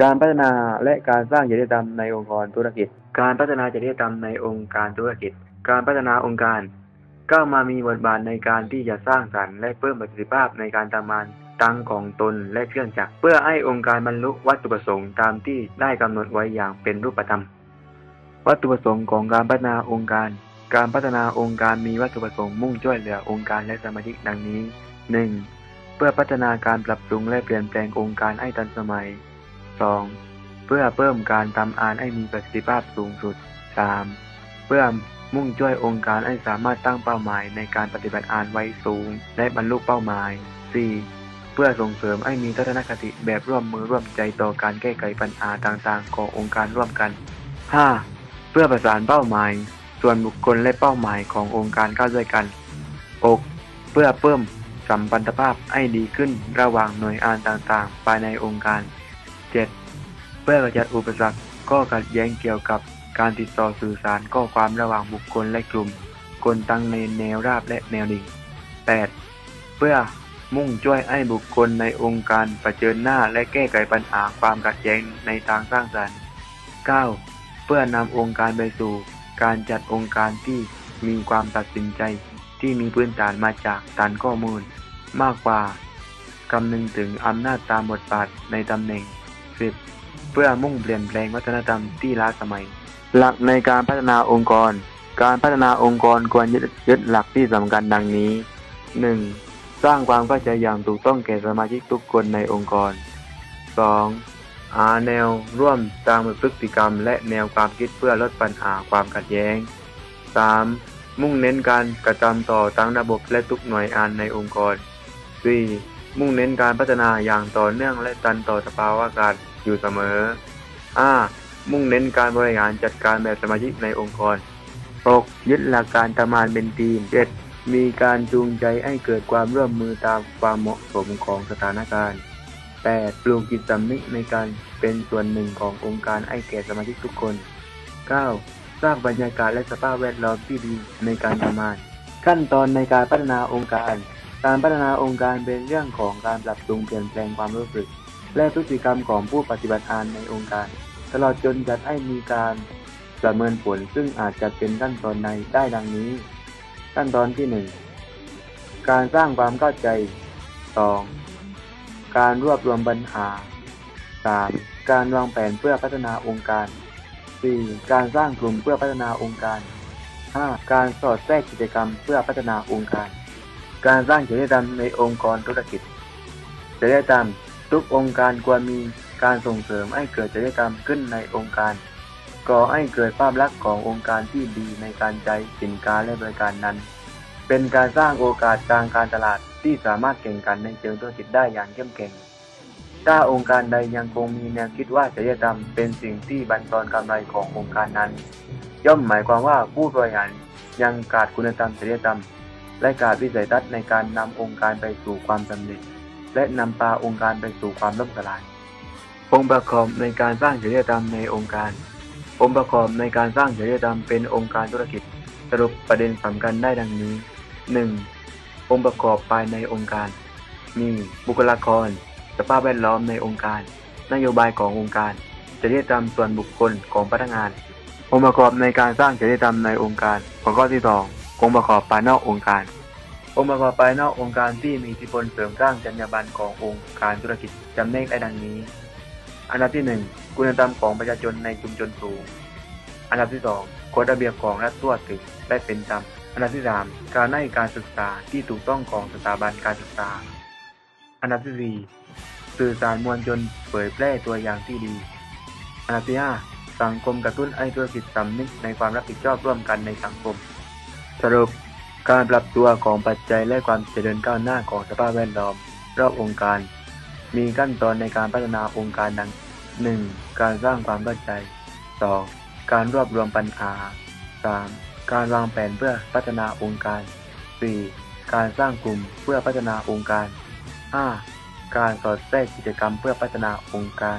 การพัฒนาและการสร้างจริยธรรมในองค์กรธุรกิจ การพัฒนาจริยธรรมในองค์การธุรกิจ การพัฒนาองค์การก้าวมามีบทบาทในการที่จะสร้างสรรค์และเพิ่มประสิทธิภาพในการทำงานตั้งของตนและเครื่องจักร เพื่อให้องค์การบรรลุวัตถุประสงค์ตามที่ได้กำหนดไว้อย่างเป็นรูปธรรม วัตถุประสงค์ของการพัฒนาองค์การ การพัฒนาองค์การมีวัตถุประสงค์มุ่งช่วยเหลือองค์การและสมาชิกดังนี้ 1. เพื่อพัฒนาการปรับปรุงและเปลี่ยนแปลงองค์การให้ทันสมัย 2. เพื่อเพิ่มการทำงานให้มีประสิทธิภาพสูงสุด 3. เพื่อมุ่งช่วยองค์การให้สามารถตั้งเป้าหมายในการปฏิบัติงานไว้สูง และบรรลุเป้าหมาย 4. เพื่อส่งเสริมให้มีทัศนคติแบบร่วมมือร่วมใจต่อการแก้ไขปัญหาต่างๆ ขององค์การร่วมกัน 5. เพื่อประสานเป้าหมาย ส่วนบุคคลและเป้าหมายขององค์การเข้าด้วยกัน 6. เพื่อเพิ่มสัมพันธภาพให้ดีขึ้นระหว่างหน่วยงานต่างๆ ภายในองค์การ 7. เพื่อกระจัดอุปสรรคข้อขัดแย้งเกี่ยวกับการติดต่อสื่อสารข้อความระหว่างบุคคลและกลุ่มคนตั้งในแนวราบและแนวดิ่ง 8. เพื่อมุ่งช่วยให้บุคคลในองค์การเผชิญหน้าและแก้ไขปัญหาความขัดแย้งในทางสร้างสรรค์ 9. เพื่อนำองค์การไปสู่ การจัดองค์การที่มีความตัดสินใจที่มีพื้นฐานมาจากฐานข้อมูล มากกว่าคำนึงถึงอำนาจตามบทบาทในตำแหน่ง 10. เพื่อมุ่งเปลี่ยนแปลงวัฒนธรรมที่ล้าสมัย หลักในการพัฒนาองค์กร การพัฒนาองค์กรควรยึดยึดหลักที่สำคัญดังนี้ 1. สร้างความเข้าใจอย่างถูกต้องแก่สมาชิกทุกคนในองค์กร 2. หาแนวร่วมตามพฤติกรรม และแนวความคิดเพื่อลดปัญหาความขัดแย้ง 3. มุ่งเน้นการกระทำต่อทั้งระบบและทุกหน่วยงานในองค์กร 4. มุ่งเน้นการพัฒนาอย่างต่อเนื่องและตันต่อสภาวะการอยู่เสมอ 5. มุ่งเน้นการบริหารจัดการแบบสมาชิกในองค์กร 6. ยึดหลักการทำงานเป็นทีม 7. มีการจูงใจให้เกิดความร่วมมือตามความเหมาะสมของสถานการณ์ 8. ปลูกจิตสำนึกในการเป็นส่วนหนึ่งขององค์การให้แก่สมาชิกทุกคน 9. สร้างบรรยากาศและสภาพแวดล้อมที่ดีในการทำงาน ขั้นตอนในการพัฒนาองค์การ การพัฒนาองค์การเป็นเรื่องของการปรับปรุงเปลี่ยนแปลงความรู้สึก และพฤติกรรมของผู้ปฏิบัติงานในองค์การ ตลอดจนจัดให้มีการประเมินผลซึ่งอาจจะเป็นขั้นตอนในได้ดังนี้ ขั้นตอนที่ 1 การสร้างความเข้าใจ 2. การรวบรวมปัญหา 3. การวางแผนเพื่อพัฒนาองค์การ 4. การสร้างกลุ่มเพื่อพัฒนาองค์การ 5. การสอดแทรกกิจกรรมเพื่อพัฒนาองค์การ การสร้างจริยธรรมในองค์กรธุรกิจจริยธรรมทุกองค์การควรมีการส่งเสริมให้เกิดจริยธรรมขึ้นในองค์การก่อให้เกิดภาพลักษณ์ขององค์การที่ดีในการใช้สินค้าและบริการนั้น เป็นการสร้างโอกาสทางการตลาดที่สามารถแข่งขันในเชิงธุรกิจได้อย่างเข้มแข็งถ้าองค์การใดยังคงมีแนวคิดว่าจริยธรรมเป็นสิ่งที่บั่นทอนกำไรขององค์การนั้น ย่อมหมายความว่าผู้บริหารยังขาดคุณธรรมจริยธรรม และขาดวิสัยทัศน์ในการนำองค์การไปสู่ความสำเร็จ และนำพาองค์การไปสู่ความล่มสลาย องค์ประกอบในการสร้างจริยธรรมในองค์การ องค์ประกอบในการสร้างจริยธรรมเป็นองค์การธุรกิจ สรุปประเด็นสำคัญได้ดังนี้ 1. องค์ประกอบภายในองค์การ มีบุคลากร สภาพแวดล้อมในองค์การ นโยบายขององค์การจริยธรรมส่วนบุคคลของพนักงาน องค์ประกอบในการสร้างจริยธรรมในองค์การ ข้อที่ส องค์ประกอบภายนอกองค์การ องค์ประกอบภายนอกองค์การที่มีอิทธิพลเสริมสร้างจรรยาบรรณขององค์การธุรกิจจำแนกได้ดังนี้ อันดับที่หนึ่งคุณธรรมของประชาชนในชุมชนสูง อันดับที่สองกฎระเบียบของรัฐทั่วถึงและเป็นธรรมอันดับที่สามการให้การศึกษาที่ถูกต้องของสถาบันการศึกษา อันดับที่สี่สื่อสารมวลชนเผยแพร่ตัวอย่างที่ดี อันดับที่ห้าสังคมกระตุ้นให้ธุรกิจสำนึกในความรับผิดชอบร่วมกันในสังคม สรุปการปรับตัวของปัจจัยและความเจริญก้าวหน้าของสภาพแวดล้อมรอบองค์การ มีขั้นตอนในการพัฒนาองค์การดัง 1. การสร้างความเข้าใจ 2. การรวบรวมปัญหา 3. การวางแผนเพื่อพัฒนาองค์การ 4. การสร้างกลุ่มเพื่อพัฒนาองค์การ 5. การสอดแทรกกิจกรรมเพื่อพัฒนาองค์การ